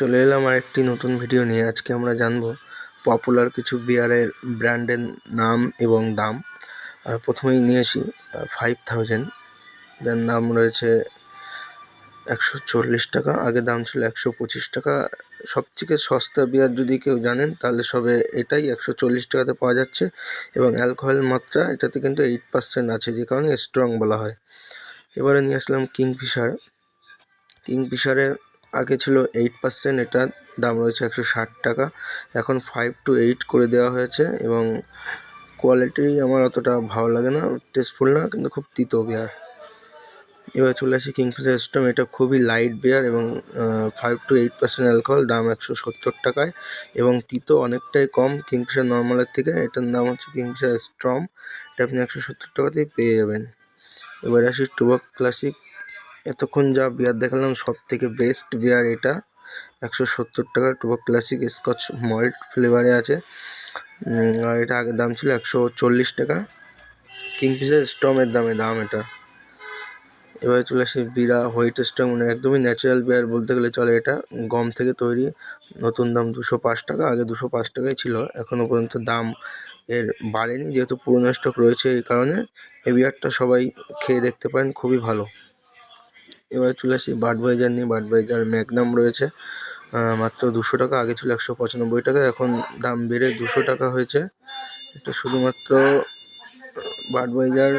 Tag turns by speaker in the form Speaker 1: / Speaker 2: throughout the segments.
Speaker 1: চলে এলাম আর একটি নতুন ভিডিও নিয়ে। আজকে আমরা জানব পপুলার কিছু বিয়ারের ব্র্যান্ডের নাম এবং দাম। প্রথমেই নিয়েছি ফাইভ থাউজেন্ড যার নাম রয়েছে একশো চল্লিশ টাকা, আগে দাম ছিল একশো পঁচিশ টাকা। সবথেকে সস্তা বিয়ার যদি কেউ জানেন, তাহলে সবে এটাই একশো চল্লিশ টাকাতে পাওয়া যাচ্ছে। এবং অ্যালকোহল মাত্রা এটাতে কিন্তু এইট পার্সেন্ট আছে, যে কারণে স্ট্রং বলা হয়। এবারে নিয়ে আসলাম কিংফিশার কিংফিশারের আগে ছিল এইট পার্সেন্ট এটার দাম রয়েছে একশো ষাট টাকা। এখন ফাইভ টু এইট করে দেওয়া হয়েছে এবং কোয়ালিটি আমার অতটা ভালো লাগে না টেস্টফুল না, কিন্তু খুব তিতো বিয়ার এবার চলে আসি কিংফিশার স্টম এটা খুবই লাইট বিয়ার এবং five to eight percent alcohol দাম একশো সত্তর টাকায় এবং তিতো অনেকটাই কম কিংফিশার নর্মালের থেকে। এটার নাম হচ্ছে কিংফিশার স্ট্রম এটা আপনি একশো সত্তর টাকাতেই পেয়ে যাবেন। এবার আসি টুবাক ক্লাসিক এতক্ষণ যা বিয়ার দেখালাম সব থেকে বেস্ট বিয়ার এটা। একশো সত্তর টাকা টুবাক ক্লাসিক স্কচ মল্ট ফ্লেভারে আছে। আর এটা আগের দাম ছিল একশো চল্লিশ টাকা। কিংফিশার স্টমের দামে, দাম এটা। এবারে চলে আসে বিরা হোয়াইট স্টং মানে একদমই ন্যাচারাল বিয়ার বলতে গেলে চলে এটা। গম থেকে তৈরি, নতুন দাম দুশো পাঁচ টাকা, আগে দুশো পাঁচ টাকাই ছিল। এখনও পর্যন্ত দাম এর বাড়েনি, যেহেতু পুরোনো স্টক রয়েছে এই কারণে। এই বিয়ারটা সবাই খেয়ে দেখতে পারেন, খুবই ভালো। এবার চলে আসি বাডবাইজার নিয়ে। বাডবাইজার ম্যাগনাম রয়েছে। মাত্র দুশো টাকা, আগে ছিল একশো পঁচানব্বই টাকা, এখন দাম বেড়ে দুশো টাকা হয়েছে। এটা শুধুমাত্র বাডবাইজার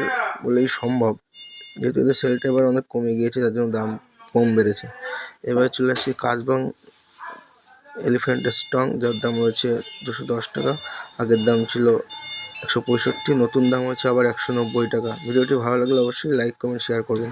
Speaker 1: বলেই সম্ভব। যেহেতু এদের সেলটা এবার অনেক কমে গিয়েছে, তার জন্য দাম কম বেড়েছে। এবার চলে আসি কাজবাং এলিফ্যান্ট স্টং যার দাম রয়েছে দুশো দশ টাকা, আগের দাম ছিল একশো পঁয়ষট্টি, নতুন দাম হচ্ছে আবার একশো নব্বই টাকা। ভিডিওটি ভালো লাগলে অবশ্যই লাইক কমেন্ট শেয়ার করবেন।